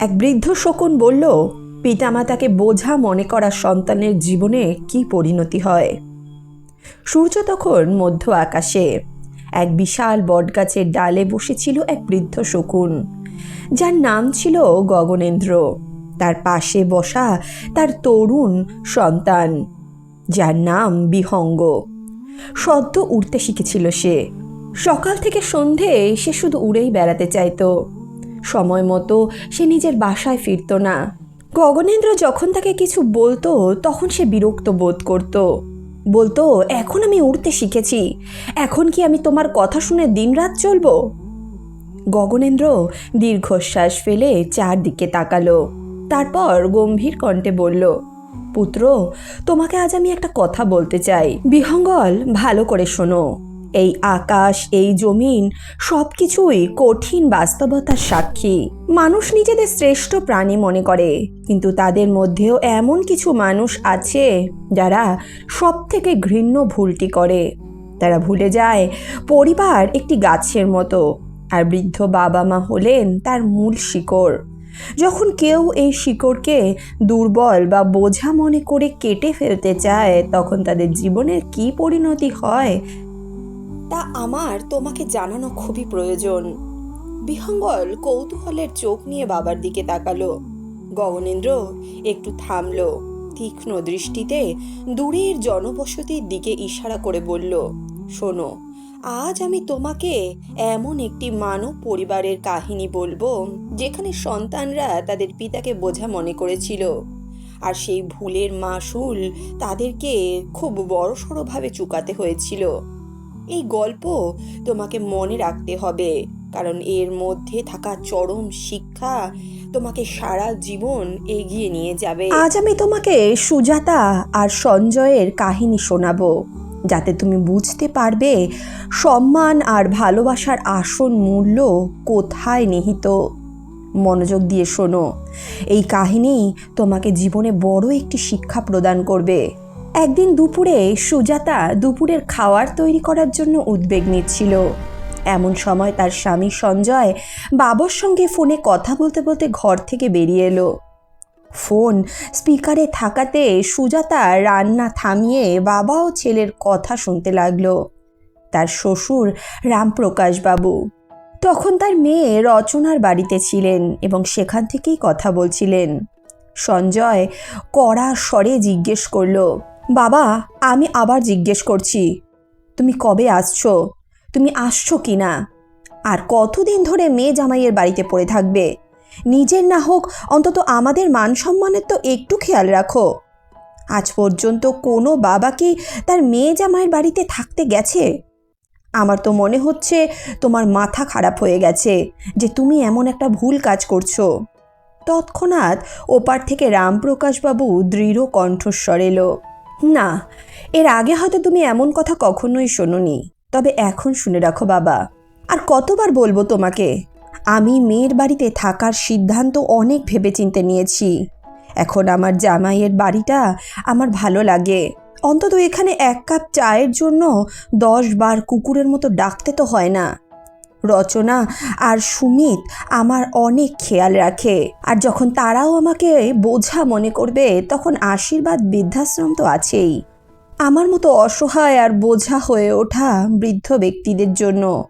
এক বৃদ্ধ শকুন বলল, পিতামাতাকে বোঝা মনে করা সন্তানের জীবনে কি পরিণতি হয়? সূর্য তখন মধ্য আকাশে এক বিশাল বটগাছের ডালে বসেছিল এক বৃদ্ধ শকুন। যার নাম ছিল গগনেন্দ্র। তার পাশে বসা তার তরুণ সন্তান, যার নাম বিহঙ্গ। সদ্য উড়তে শিখেছিল সে। সকাল থেকে সন্ধে সে শুধু উড়েই বেড়াতে চাইতো। সময় মতো সে নিজের বাসায় ফিরতো না। গগনেন্দ্র যখন তাকে কিছু বলতো, তখন সে বিরক্ত বোধ করত। বলতো, এখন আমি উড়তে শিখেছি। এখন কি আমি তোমার কথা শুনে দিনরাত চলবো? গগনেন্দ্র দীর্ঘশ্বাস ফেলে চারদিকে তাকালো। তারপর গম্ভীর কণ্ঠে বলল, পুত্র, তোমাকে আজ আমি একটা কথা বলতে চাই। বিহঙ্গল, ভালো করে শোনো। এই আকাশ, এই জমিন সব কিছুই কঠিন বাস্তবতার সাক্ষী। মানুষ নিজেদের শ্রেষ্ঠ প্রাণী মনে করে, কিন্তু তাদের মধ্যেও এমন কিছু মানুষ আছে যারা সব থেকে ঘৃণ্য ভুলটি করে। তারা ভুলে যায়, পরিবার একটি গাছের মতো, আর বৃদ্ধ বাবা মা হলেন তার মূল শিকড়। যখন কেউ এই শিকড়কে দুর্বল বা বোঝা মনে করে কেটে ফেলতে চায়, তখন তাদের জীবনের কি পরিণতি হয় তা আমার তোমাকে জানানো খুবই প্রয়োজন। বিহঙ্গল কৌতূহলের চোখ নিয়ে বাবার দিকে তাকালো। গগনেন্দ্র একটু থামলো, তীক্ষ্ণ দৃষ্টিতে দূরের জনবসতির দিকে ইশারা করে বলল, শোনো, আজ আমি তোমাকে এমন একটি মানব পরিবারের কাহিনী বলব, যেখানে সন্তানরা তাদের পিতাকে বোঝা মনে করেছিল, আর সেই ভুলের মাসুল তাদেরকে খুব বড়সড়ভাবে চুকাতে হয়েছিল। এই গল্প তোমাকে মনে রাখতে হবে, কারণ এর মধ্যে থাকা চরম শিক্ষা তোমাকে সারা জীবন এগিয়ে নিয়ে যাবে। আজ আমি তোমাকে সুজাতা আর সঞ্জয়ের কাহিনী শোনাবো, যাতে তুমি বুঝতে পারবে সম্মান আর ভালোবাসার আসল মূল্য কোথায় নিহিত। মনোযোগ দিয়ে শোনো, এই কাহিনী তোমাকে জীবনে বড় একটি শিক্ষা প্রদান করবে। একদিন দুপুরে সুজাতা দুপুরের খাওয়ার তৈরি করার জন্য উদ্বেগ নিচ্ছিল। এমন সময় তার স্বামী সঞ্জয় বাবার সঙ্গে ফোনে কথা বলতে বলতে ঘর থেকে বেরিয়ে এলো। ফোন স্পিকারে থাকাতে সুজাতা রান্না থামিয়ে বাবা ও ছেলের কথা শুনতে লাগল। তার শ্বশুর রামপ্রকাশ বাবু। তখন তার মেয়ে রচনার বাড়িতে ছিলেন এবং সেখান থেকেই কথা বলছিলেন। সঞ্জয় কড়া স্বরে জিজ্ঞেস করল বাবা, আমি আবার জিজ্ঞেস করছি, তুমি কবে আসছো? তুমি আসছো কি না? আর কতদিন ধরে মেয়ে জামাইয়ের বাড়িতে পড়ে থাকবে? নিজের না হোক, অন্তত আমাদের মান সম্মানের তো একটু খেয়াল রাখো। আজ পর্যন্ত কোনো বাবা কি তার মেয়ে জামাইয়ের বাড়িতে থাকতে গেছে? আমার তো মনে হচ্ছে তোমার মাথা খারাপ হয়ে গেছে, যে তুমি এমন একটা ভুল কাজ করছ। তৎক্ষণাৎ ওপার থেকে রামপ্রকাশবাবু দৃঢ় কণ্ঠস্বর এলো। না, এর আগে হয়তো তুমি এমন কথা কখনোই শোনোনি। তবে এখন শুনে রাখো বাবা, আর কতবার বলব তোমাকে, আমি মেয়ের বাড়িতে থাকার সিদ্ধান্ত অনেক ভেবেচিন্তে নিয়েছি। এখন আমার জামাইয়ের বাড়িটা আমার ভালো লাগে। অন্তত এখানে এক কাপ চায়ের জন্য দশ বার কুকুরের মতো ডাকতে তো হয় না। রচনা আর সুমিত আমার অনেক খেয়াল রাখে। আর যখন তারাও আমাকে বোঝা মনে করবে, তখন আশীর্বাদ বৃদ্ধাশ্রম তো আছেই। আমার মতো অসহায় আর বোঝা হয়ে ওঠা বৃদ্ধ ব্যক্তিদের জন্য।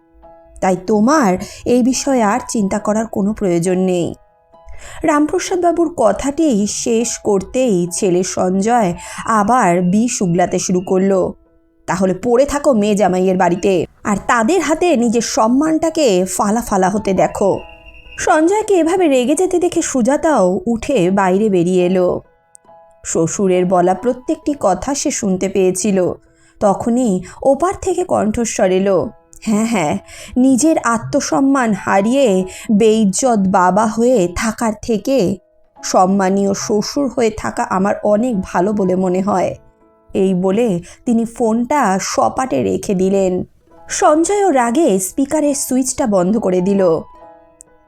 তাই তোমার এই বিষয়ে আর চিন্তা করার কোনো প্রয়োজন নেই। রামপ্রসাদবাবুর কথাটি শেষ করতেই ছেলে সঞ্জয় আবার বিষ উগলাতে শুরু করল। তাহলে পড়ে থাকো মেয়ে জামাইয়ের বাড়িতে। আর তাদের হাতে নিজের সম্মানটাকে ফালা ফালা হতে দেখো। সঞ্জয়কে এভাবে রেগে যেতে দেখে সুজাতাও উঠে বাইরে বেরিয়ে এলো। শ্বশুরের বলা প্রত্যেকটি কথা সে শুনতে পেয়েছিল। তখনই ওপার থেকে কণ্ঠস্বর এলো হ্যাঁ হ্যাঁ নিজের আত্মসম্মান হারিয়ে বেইজ্জত বাবা হয়ে থাকার থেকে সম্মানীয় শ্বশুর হয়ে থাকা আমার অনেক ভালো বলে মনে হয়। এই বলে তিনি ফোনটা সপাটে রেখে দিলেন। সঞ্জয়ও রাগে স্পিকারের সুইচটা বন্ধ করে দিল।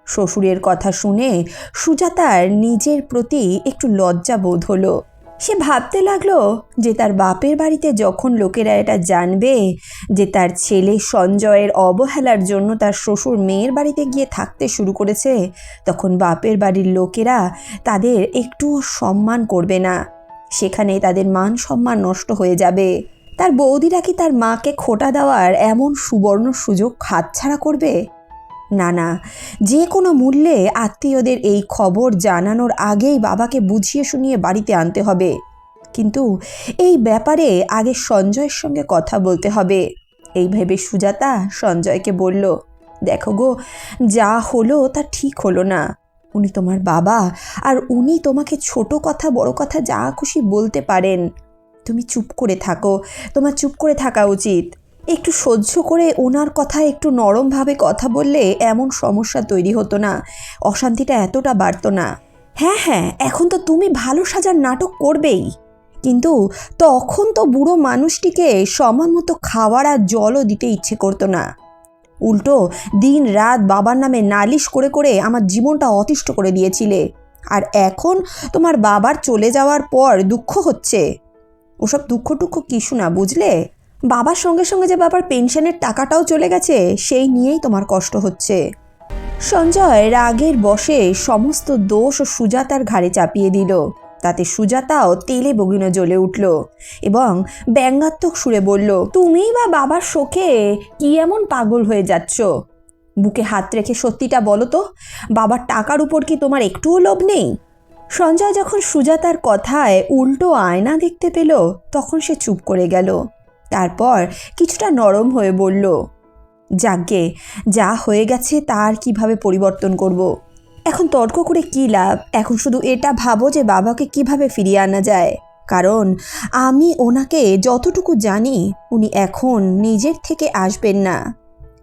শ্বশুরের কথা শুনে সুজাতার নিজের প্রতি একটু লজ্জা বোধ হলো। সে ভাবতে লাগল যে তার বাপের বাড়িতে যখন লোকেরা এটা জানবে যে তার ছেলে সঞ্জয়ের অবহেলার জন্য তার শ্বশুর মেয়ের বাড়িতে গিয়ে থাকতে শুরু করেছে, তখন বাপের বাড়ির লোকেরা তাদের একটুও সম্মান করবে না। সেখানে তাদের মান সম্মান নষ্ট হয়ে যাবে। তার বৌদিরা কি তার মাকে খোটা দেওয়ার এমন সুবর্ণ সুযোগ হাতছাড়া করবে? না না, যে কোনো মূল্যে আত্মীয়দের এই খবর জানানোর আগেই বাবাকে বুঝিয়ে শুনিয়ে বাড়িতে আনতে হবে। কিন্তু এই ব্যাপারে আগে সঞ্জয়ের সঙ্গে কথা বলতে হবে। এই ভেবে সুজাতা সঞ্জয়কে বলল, দেখো গো, যা হলো তা ঠিক হলো না। উনি তোমার বাবা আর উনি তোমাকে ছোট কথা, বড় কথা যা খুশি বলতে পারেন। তুমি চুপ করে থাকো। তোমার চুপ করে থাকা উচিত। একটু সহ্য করে ওনার কথা একটু নরমভাবে কথা বললে এমন সমস্যা তৈরি হতো না। অশান্তিটা এতটা বাড়তো না। হ্যাঁ হ্যাঁ এখন তো তুমি ভালো সাজার নাটক করবেই। কিন্তু তখন তো বুড়ো মানুষটিকে সময় মতো খাওয়ার আর জলও দিতে ইচ্ছে করতো না। উল্টো দিন রাত বাবার নামে নালিশ করে করে আমার জীবনটা অতিষ্ঠ করে দিয়েছিলে। আর এখন তোমার বাবার চলে যাওয়ার পর দুঃখ হচ্ছে। ওসব দুঃখ টুক্ষ কিছু না, বুঝলে? বাবার সঙ্গে সঙ্গে যে বাবার পেনশনের টাকাটাও চলে গেছে, সেই নিয়েই তোমার কষ্ট হচ্ছে। সঞ্জয় রাগের বসে সমস্ত দোষ ও সুজাতার ঘাড়ে চাপিয়ে দিল। তাতে সুজাতাও তেলে বগিনো জ্বলে উঠল এবং ব্যঙ্গাত্মক সুরে বলল তুমি বা বাবার শোকে কি এমন পাগল হয়ে যাচ্ছ? বুকে হাত রেখে সত্যিটা বলো তো, বাবার টাকার উপর কি তোমার একটুও লোভ নেই? সঞ্জয় যখন সুজাতার কথায় উল্টো আয়না দেখতে পেল, তখন সে চুপ করে গেল। তারপর কিছুটা নরম হয়ে বলল, যাকে যা হয়ে গেছে তার কীভাবে পরিবর্তন করব। এখন তর্ক করে কী লাভ? এখন শুধু এটা ভাবো যে বাবাকে কীভাবে ফিরিয়ে আনা যায়। কারণ আমি ওনাকে যতটুকু জানি, উনি এখন নিজের থেকে আসবেন না।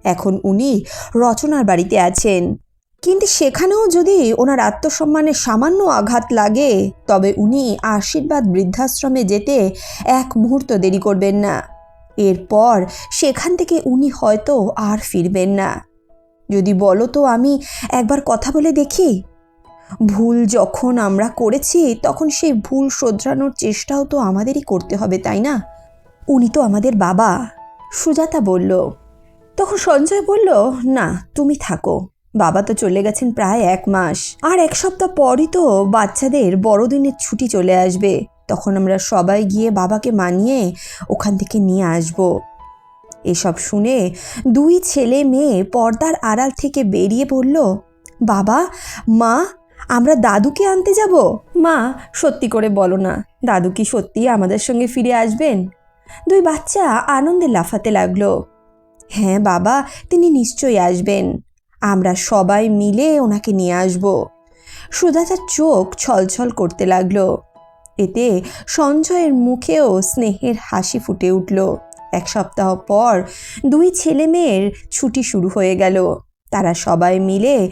এখন উনি রচনার বাড়িতে আছেন। কিন্তু সেখানেও যদি ওনার আত্মসম্মানে সামান্য আঘাত লাগে, তবে উনি আশীর্বাদ বৃদ্ধাশ্রমে যেতে এক মুহূর্ত দেরি করবেন না। এরপর সেখান থেকে উনি হয়তো আর ফিরবেন না। যদি বলো তো আমি একবার কথা বলে দেখি। ভুল যখন আমরা করেছি, তখন সেই ভুল শোধরানোর চেষ্টাও তো আমাদেরই করতে হবে, তাই না? উনি তো আমাদের বাবা। সুজাতা বলল, তখন সঞ্জয় বলল, না, তুমি থাকো। বাবা তো চলে গেছেন প্রায় এক মাস। আর এক সপ্তাহ পরই তো বাচ্চাদের বড়দিনের ছুটি চলে আসবে। তখন আমরা সবাই গিয়ে বাবাকে মানিয়ে ওখান থেকে নিয়ে আসব। এসব শুনে দুই ছেলে মেয়ে পর্দার আড়াল থেকে বেরিয়ে বলল বাবা মা আমরা দাদুকে আনতে যাব? মা সত্যি করে বলো না দাদু কি সত্যি আমাদের সঙ্গে ফিরে আসবেন? দুই বাচ্চা আনন্দে লাফাতে লাগল। হ্যাঁ বাবা তিনি নিশ্চয়ই আসবেন। আমরা সবাই মিলে ওনাকে নিয়ে আসব। সুজাতার চোখ ছলছল করতে লাগল। এতে সঞ্জয়ের মুখেও স্নেহের হাসি ফুটে উঠল। এক সপ্তাহ পর দুই ছেলে মেয়ের ছুটি শুরু হয়ে গেল। তারা সবাই মিলে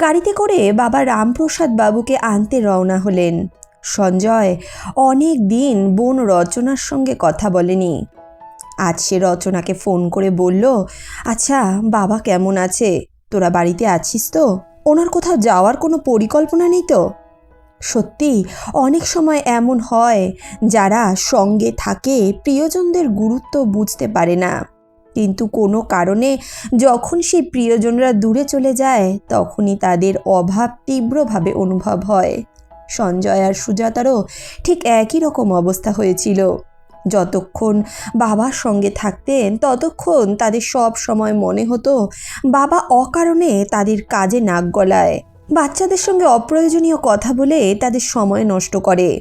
গাড়িতে করে বাবা রামপ্রসাদ বাবুকে আনতে রওনা হলেন। সঞ্জয় অনেক দিন বোন রচনার সঙ্গে কথা বলেনি। আজ সে রচনাকে ফোন করে বলল আচ্ছা বাবা কেমন আছে? তোরা বাড়িতে আছিস তো? ওনার কোথাও যাওয়ার কোনো পরিকল্পনা নেই তো? সত্যি, অনেক সময় এমন হয় যারা সঙ্গে থাকে, প্রিয়জনদের গুরুত্ব বুঝতে পারে না। কিন্তু কোনো কারণে যখন সেই প্রিয়জনরা দূরে চলে যায়, তখনই তাদের অভাব তীব্রভাবে অনুভব হয়। সঞ্জয় আর সুজাতারও ঠিক একই রকম অবস্থা হয়েছিল। যতক্ষণ বাবার সঙ্গে থাকতেন, ততক্ষণ তাদের সব সময় মনে হতো বাবা অকারণে তাদের কাজে নাক গলায়। বাচ্চাদের সঙ্গে অপ্রয়োজনীয় কথা বলে তাদের সময় নষ্ট করে।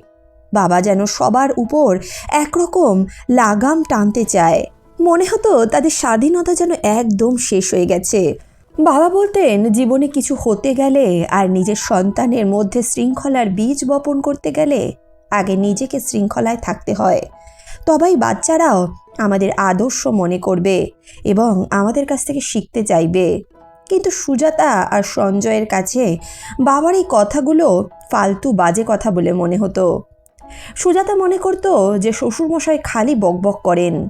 বাবা যেন সবার উপর একরকম লাগাম টানতে চায়। মনে হতো তাদের স্বাধীনতা যেন একদম শেষ হয়ে গেছে। বাবা বলতেন, জীবনে কিছু হতে গেলে আর নিজের সন্তানের মধ্যে শৃঙ্খলার বীজ বপন করতে গেলে আগে নিজেকে শৃঙ্খলায় থাকতে হয়। তবেই বাচ্চারাও আমাদের আদর্শ মনে করবে এবং আমাদের কাছ থেকে শিখতে চাইবে। কিন্তু সুজাতা আর সঞ্জয়ের কাছে বাবার এই কথাগুলো ফালতু বাজে কথা বলে মনে হতো। সুজাতা মনে করতো যে শ্বশুরমশাই খালি বকবক করেন।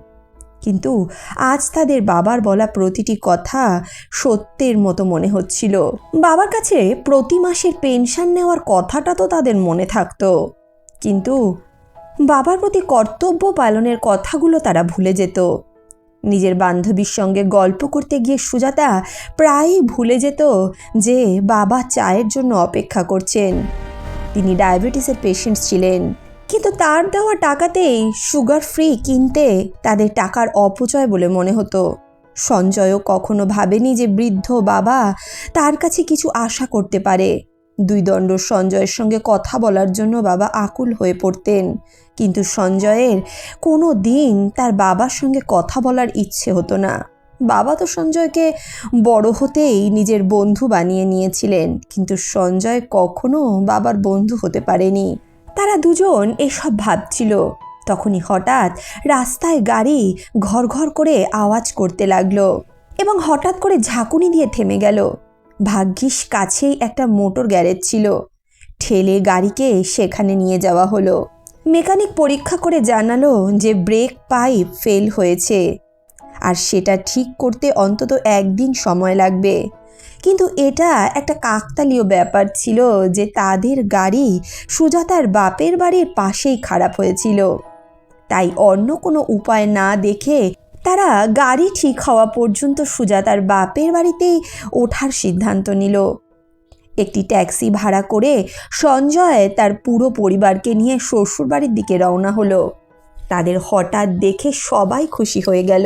কিন্তু আজ তাদের বাবার বলা প্রতিটি কথা সত্যের মতো মনে হচ্ছিল। বাবার কাছে প্রতি মাসের পেনশন নেওয়ার কথাটা তো তাদের মনে থাকতো। কিন্তু বাবার প্রতি কর্তব্য পালনের কথাগুলো তারা ভুলে যেত। নিজের বান্ধবীর সঙ্গে গল্প করতে গিয়ে সুজাতা প্রায়ই ভুলে যেত যে বাবা চায়ের জন্য অপেক্ষা করছেন। তিনি ডায়াবেটিসের পেশেন্ট ছিলেন। কিন্তু তার দেওয়া টাকাতেই সুগার ফ্রি কিনতে তাদের টাকার অপচয় বলে মনে হতো। সঞ্জয়ও কখনো ভাবেনি যে বৃদ্ধ বাবা তার কাছে কিছু আশা করতে পারে। দুই দণ্ড সঞ্জয়ের সঙ্গে কথা বলার জন্য বাবা আকুল হয়ে পড়তেন। কিন্তু সঞ্জয়ের কোনো দিন তার বাবার সঙ্গে কথা বলার ইচ্ছে হতো না। বাবা তো সঞ্জয়কে বড় হতেই নিজের বন্ধু বানিয়ে নিয়েছিলেন, কিন্তু সঞ্জয় কখনো বাবার বন্ধু হতে পারেনি। তারা দুজন এসব ভাবছিল। তখনই হঠাৎ রাস্তায় গাড়ি ঘর ঘর করে আওয়াজ করতে লাগল এবং হঠাৎ করে ঝাঁকুনি দিয়ে থেমে গেল। ভাগ্যিস কাছেই একটা মোটর গ্যারেজ ছিল। ঠেলে গাড়িকে সেখানে নিয়ে যাওয়া হলো। মেকানিক পরীক্ষা করে জানালো যে ব্রেক পাইপ ফেল হয়েছে আর সেটা ঠিক করতে অন্তত একদিন সময় লাগবে। কিন্তু এটা একটা কাকতালীয় ব্যাপার ছিল যে তাদের গাড়ি সুজাতার বাপের বাড়ির পাশেই খারাপ হয়েছিল। তাই অন্য কোনো উপায় না দেখে তারা গাড়ি ঠিক হওয়া পর্যন্ত সুজাতার বাপের বাড়িতেই ওঠার সিদ্ধান্ত নিল। একটি ট্যাক্সি ভাড়া করে সঞ্জয় তার পুরো পরিবারকে নিয়ে শ্বশুরবাড়ির দিকে রওনা হলো। তাদের হঠাৎ দেখে সবাই খুশি হয়ে গেল।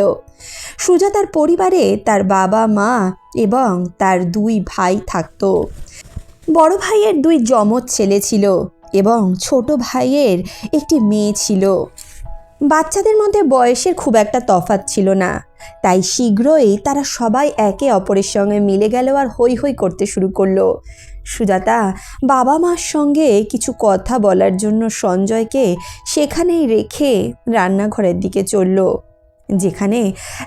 সুজাতার পরিবারে তার বাবা, মা এবং তার দুই ভাই থাকতো। বড় ভাইয়ের দুই যমজ ছেলে ছিল এবং ছোট ভাইয়ের একটি মেয়ে ছিল। বাচ্চাদের মধ্যে বয়সের খুব একটা তফাৎ ছিল না। তাই শীঘ্রই তারা সবাই একে অপরের সঙ্গে মিলে গেল আর হই হই করতে শুরু করল। সুজাতা, বাবা মার সঙ্গে কিছু কথা বলার জন্য সঞ্জয়কে সেখানেই রেখে রান্নাঘরের দিকে চলল, যেখানে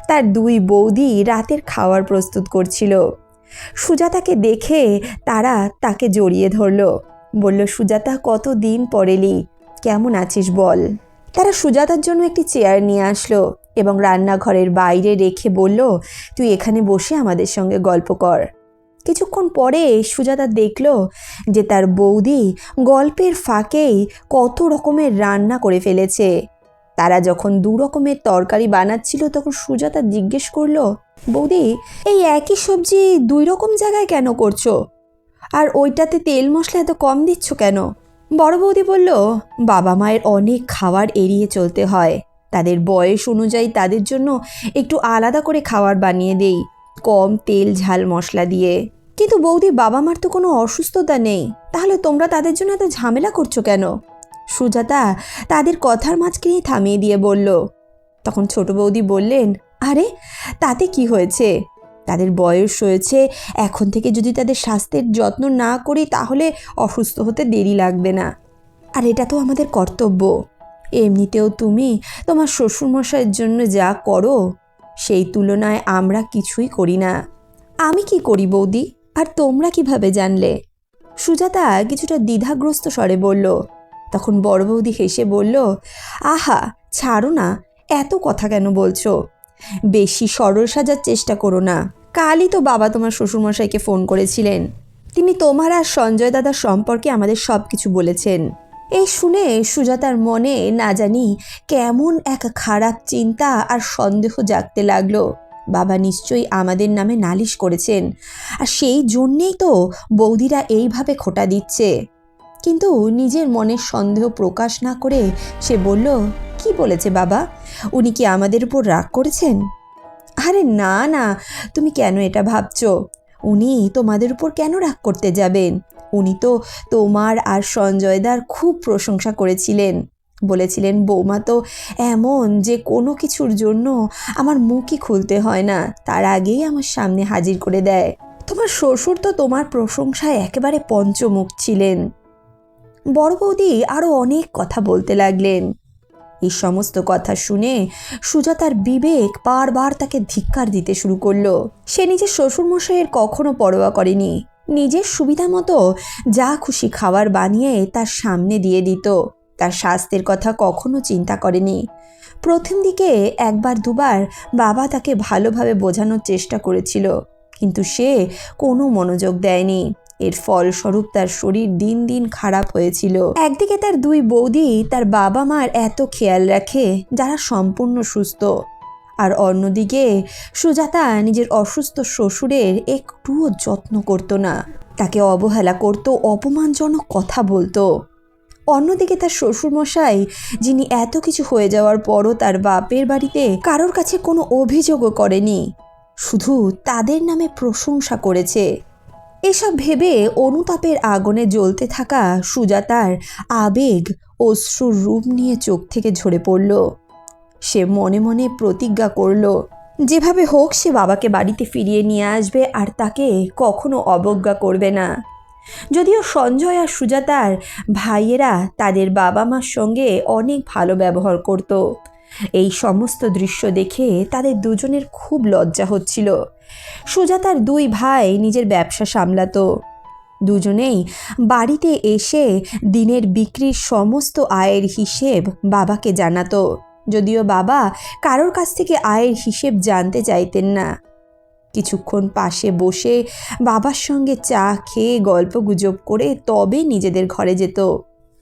তার দুই বৌদি রাতের খাওয়ার প্রস্তুত করছিল। সুজাতাকে দেখে তারা তাকে জড়িয়ে ধরল, বলল, সুজাতা কত দিন পরেলি কেমন আছিস বল? তারা সুজাতার জন্য একটি চেয়ার নিয়ে আসলো এবং রান্নাঘরের বাইরে রেখে বলল, তুই এখানে বসে আমাদের সঙ্গে গল্প কর। কিছুক্ষণ পরে সুজাতা দেখল যে তার বৌদি গল্পের ফাঁকেই কত রকমের রান্না করে ফেলেছে। তারা যখন দু রকমের তরকারি বানাচ্ছিল, তখন সুজাতা জিজ্ঞেস করল, বৌদি, এই একই সবজি দুই রকম জায়গায় কেন করছ? আর ওইটাতে তেল মশলা এত কম দিচ্ছ কেন? বড় বৌদি বলল, বাবা মায়ের অনেক খাবার এড়িয়ে চলতে হয়। তাদের বয়স অনুযায়ী তাদের জন্য একটু আলাদা করে খাবার বানিয়ে দেই, কম তেল, ঝাল মশলা দিয়ে। কিন্তু বৌদি, বাবা মার তো কোনো অসুস্থতা নেই। তাহলে তোমরা তাদের জন্য এত ঝামেলা করছ কেন? সুজাতা তাদের কথার মাঝখানেই থামিয়ে দিয়ে বলল। তখন ছোট বৌদি বললেন, আরে, তাতে কি হয়েছে? তাদের বয়স হয়েছে, এখন থেকে যদি তাদের স্বাস্থ্যের যত্ন না করি তাহলে অসুস্থ হতে দেরি লাগবে না। আর এটা তো আমাদের কর্তব্য। এমনিতেও তুমি তোমার শ্বশুরমশাইয়ের জন্য যা করো, সেই তুলনায় আমরা কিছুই করি না। আমি কি করি বৌদি? আর তোমরা কীভাবে জানলে? সুজাতা কিছুটা দ্বিধাগ্রস্ত স্বরে বলল। তখন বড় বৌদি হেসে বলল, আহা, ছাড়ো না, এত কথা কেন বলছো? বেশি সরল সাজার চেষ্টা করো না। কালই তো বাবা তোমার শ্বশুরমশাইকে ফোন করেছিলেন। তিনি তোমার আর সঞ্জয় দাদার সম্পর্কে আমাদের সব কিছু বলেছেন। এই শুনে সুজাতার মনে না জানি কেমন এক খারাপ চিন্তা আর সন্দেহ জাগতে লাগল। বাবা নিশ্চয়ই আমাদের নামে নালিশ করেছেন। আর সেই জন্যেই তো বৌদিরা এইভাবে খোটা দিচ্ছে। কিন্তু নিজের মনের সন্দেহ প্রকাশ না করে সে বলল, কি বলেছে বাবা? উনি কি আমাদের উপর রাগ করেছেন? আরে না না, তুমি কেন এটা ভাবছ? উনি তোমাদের উপর কেন রাগ করতে যাবেন? উনি তো তোমার আর সঞ্জয়দার খুব প্রশংসা করেছিলেন। বলেছিলেন, বৌমা তো এমন যে কোনো কিছুর জন্য আমার মুখই খুলতে হয় না, তার আগেই আমার সামনে হাজির করে দেয়। তোমার শ্বশুর তো তোমার প্রশংসায় একেবারে পঞ্চমুখ ছিলেন। বড় বৌদি আরও অনেক কথা বলতে লাগলেন। এই সমস্ত কথা শুনে সুজাতার বিবেক বারবার তাকে ধিক্কার দিতে শুরু করল। সে নিজের শ্বশুরমশাইয়ের কখনো পরোয়া করেনি। নিজের সুবিধা মতো যা খুশি খাবার বানিয়ে তার সামনে দিয়ে দিত। তার স্বাস্থ্যের কথা কখনো চিন্তা করেনি। প্রথম দিকে একবার দুবার বাবা তাকে ভালোভাবে বোঝানোর চেষ্টা করেছিল, কিন্তু সে কোনো মনোযোগ দেয়নি। এর ফলস্বরূপ তার শরীর দিন দিন খারাপ হয়েছিল। একদিকে তার দুই বৌদি তার বাবা মার এত খেয়াল রাখে, যারা সম্পূর্ণ সুস্থ। আর অন্যদিকে সুজাতা নিজের অসুস্থ শ্বশুরের একটুও যত্ন করতো না। তাকে অবহেলা করতো, অপমানজনক কথা বলতো। অন্যদিকে তার শ্বশুরমশাই, যিনি এত কিছু হয়ে যাওয়ার পরও তার বাপের বাড়িতে কারোর কাছে কোনো অভিযোগও করেনি। শুধু তাদের নামে প্রশংসা করেছে। এসব ভেবে অনুতাপের আগুনে জ্বলতে থাকা সুজাতার আবেগ অশ্রুর রূপ নিয়ে চোখ থেকে ঝরে পড়ল। সে মনে মনে প্রতিজ্ঞা করল, যেভাবে হোক সে বাবাকে বাড়িতে ফিরিয়ে নিয়ে আসবে আর তাকে কখনো অবজ্ঞা করবে না। যদিও সঞ্জয় আর সুজাতার ভাইয়েরা তাদের বাবা মার সঙ্গে অনেক ভালো ব্যবহার করত। এই সমস্ত দৃশ্য দেখে তাদের দুজনের খুব লজ্জা হচ্ছিল। সুজাতার দুই ভাই নিজের ব্যবসা সামলাতো। দুজনেই বাড়িতে এসে দিনের বিক্রির সমস্ত আয়ের হিসেব বাবাকে জানাতো। যদিও বাবা কারোর কাছ থেকে আয়ের হিসেব জানতে চাইতেন না। কিছুক্ষণ পাশে বসে বাবার সঙ্গে চা খেয়ে গল্প গুজব করে তবে নিজেদের ঘরে যেত।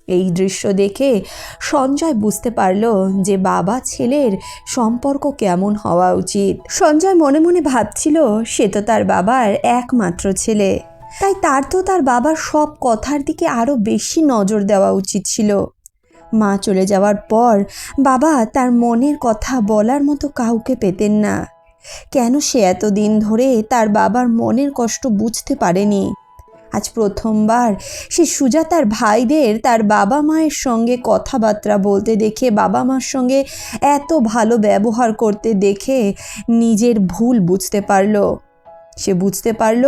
এই দৃশ্য দেখে সঞ্জয় বুঝতে পারল যে বাবা ছেলের সম্পর্ক কেমন হওয়া উচিত। সঞ্জয় মনে মনে ভাবছিল, সে তো তার বাবার একমাত্র ছেলে। তাই তার তো তার বাবার সব কথার দিকে আরও বেশি নজর দেওয়া উচিত ছিল। মা চলে যাওয়ার পর বাবা তার মনের কথা বলার মতো কাউকে পেতেন না। কেন সে এতদিন ধরে তার বাবার মনের কষ্ট বুঝতে পারেনি? আজ প্রথমবার। সে সুজাতার ভাইদের, তার বাবা মায়ের সঙ্গে কথাবার্তা বলতে দেখে, বাবা মার সঙ্গে এত ভালো ব্যবহার করতে দেখে নিজের ভুল বুঝতে পারল। সে বুঝতে পারল,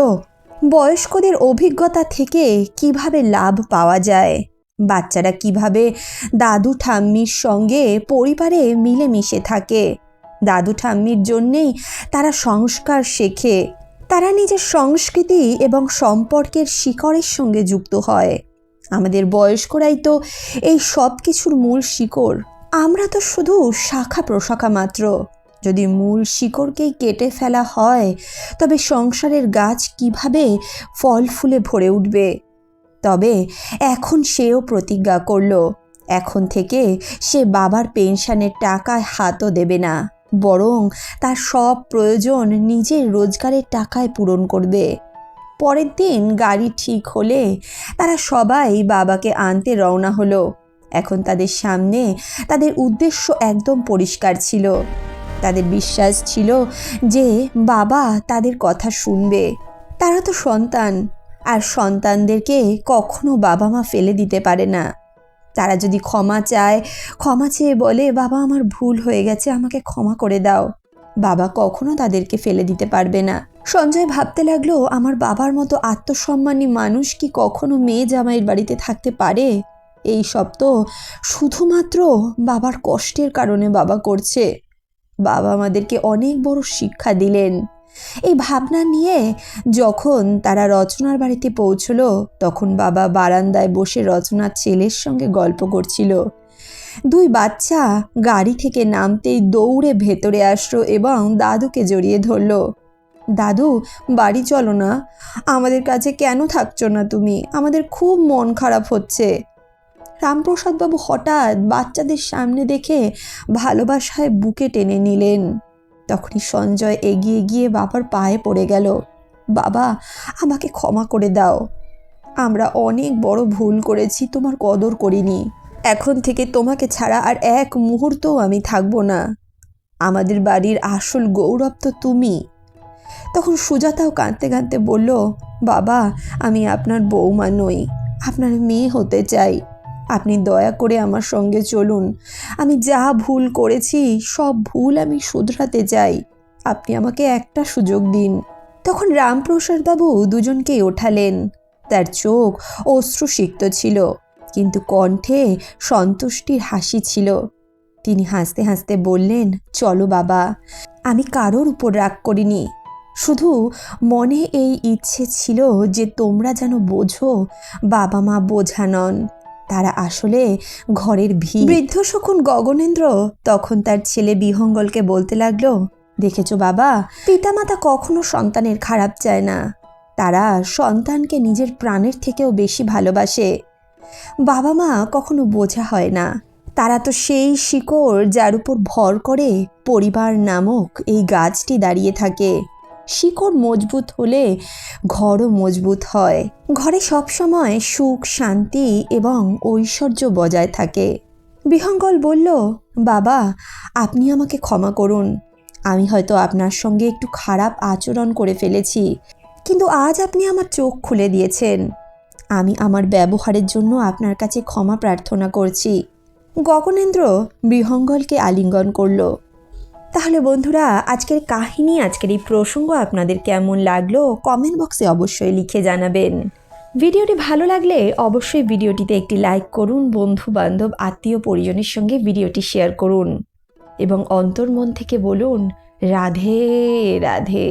বয়স্কদের অভিজ্ঞতা থেকে কীভাবে লাভ পাওয়া যায়, বাচ্চারা কীভাবে দাদু ঠাম্মির সঙ্গে পরিবারে মিলেমিশে থাকে। দাদু ঠাম্মির জন্যেই তারা সংস্কার শেখে। তারা নিজের সংস্কৃতি এবং সম্পর্কের শিকড়ের সঙ্গে যুক্ত হয়। আমাদের বয়স্করাই তো এই সব কিছুর মূল শিকড়। আমরা তো শুধু শাখা প্রশাখা মাত্র। যদি মূল শিকড়কেই কেটে ফেলা হয়, তবে সংসারের গাছ কীভাবে ফল ফুলে ভরে উঠবে? তবে এখন সেও প্রতিজ্ঞা করল, এখন থেকে সে বাবার পেনশনের টাকায় হাতও দেবে না। বরং তার সব প্রয়োজন নিজের রোজগারের টাকায় পূরণ করবে। পরের দিন গাড়ি ঠিক হলে তারা সবাই বাবাকে আনতে রওনা হলো। এখন তাদের সামনে তাদের উদ্দেশ্য একদম পরিষ্কার ছিল। তাদের বিশ্বাস ছিল যে বাবা তাদের কথা শুনবে। তারা তো সন্তান, আর সন্তানদেরকে কখনো বাবা মা ফেলে দিতে পারে না। তারা যদি ক্ষমা চায়, ক্ষমা চেয়ে বলে, বাবা, আমার ভুল হয়ে গেছে, আমাকে ক্ষমা করে দাও। বাবা কখনো তাদেরকে ফেলে দিতে পারবে না। সঞ্জয় ভাবতে লাগল, আমার বাবার মতো আত্মসম্মানী মানুষ কি কখনো মেয়ে জামাইয়ের বাড়িতে থাকতে পারে? এই সব তো শুধুমাত্র বাবার কষ্টের কারণে বাবা করছে। বাবা আমাদেরকে অনেক বড় শিক্ষা দিলেন। এই ভাবনা নিয়ে যখন তারা রচনার বাড়িতে পৌঁছলো, তখন বাবা বারান্দায় বসে রচনার ছেলের সঙ্গে গল্প করছিল। দুই বাচ্চা গাড়ি থেকে নামতেই দৌড়ে ভেতরে আসলো এবং দাদুকে জড়িয়ে ধরলো। দাদু, বাড়ি চলো না। আমাদের কাছে কেন থাকছো না তুমি? আমাদের খুব মন খারাপ হচ্ছে। রামপ্রসাদবাবু হঠাৎ বাচ্চাদের সামনে দেখে ভালোবাসায় বুকে টেনে নিলেন। তখনই সঞ্জয় এগিয়ে গিয়ে বাবার পায়ে পড়ে গেল। বাবা, আমাকে ক্ষমা করে দাও। আমরা অনেক বড় ভুল করেছি, তোমার কদর করিনি। এখন থেকে তোমাকে ছাড়া আর এক মুহূর্তও আমি থাকব না। আমাদের বাড়ির আসল গৌরব তো তুমি। তখন সুজাতাও কাঁদতে কাঁদতে বলল, বাবা, আমি আপনার বৌমা নই, আপনার মেয়ে হতে চাই। আপনি দয়া করে আমার সঙ্গে চলুন। আমি যা ভুল করেছি, সব ভুল আমি শুধরাতে চাই। আপনি আমাকে একটা সুযোগ দিন। তখন রামপ্রসাদবাবু দুজনকেই ওঠালেন। তার চোখ অশ্রুসিক্ত ছিল, কিন্তু কণ্ঠে সন্তুষ্টির হাসি ছিল। তিনি হাসতে হাসতে বললেন, চলো বাবা, আমি কারোর উপর রাগ করিনি। শুধু মনে এই ইচ্ছে ছিল যে তোমরা যেন বোঝো, বাবা মা বোঝা নন। তারা আসলে ঘরের ভি। বৃদ্ধ শকুন গগনেন্দ্র তখন তার ছেলে বিহঙ্গলকে বলতে লাগল, দেখেছ বাবা, পিতামাতা কখনো সন্তানের খারাপ চায় না। তারা সন্তানকে নিজের প্রাণের থেকেও বেশি ভালোবাসে। বাবা মা কখনো বোঝা হয় না। তারা তো সেই শিকড় যার উপর ভর করে পরিবার নামক এই গাছটি দাঁড়িয়ে থাকে। শিকড় মজবুত হলে ঘরও মজবুত হয়। ঘরে সবসময় সুখ, শান্তি এবং ঐশ্বর্য বজায় থাকে। বিহঙ্গল বলল, বাবা, আপনি আমাকে ক্ষমা করুন। আমি হয়তো আপনার সঙ্গে একটু খারাপ আচরণ করে ফেলেছি, কিন্তু আজ আপনি আমার চোখ খুলে দিয়েছেন। আমি আমার ব্যবহারের জন্য আপনার কাছে ক্ষমা প্রার্থনা করছি। গগনেন্দ্র বিহঙ্গলকে আলিঙ্গন করল। তাহলে বন্ধুরা, আজকের কাহিনী, আজকের এই প্রসঙ্গ আপনাদের কেমন লাগল কমেন্ট বক্সে অবশ্যই লিখে জানাবেন। ভিডিওটি ভালো লাগলে অবশ্যই ভিডিওটিতে একটি লাইক করুন বন্ধু বান্ধব আত্মীয় পরিজনের সঙ্গে ভিডিওটি শেয়ার করুন। এবং অন্তর্মন থেকে বলুন, রাধে রাধে।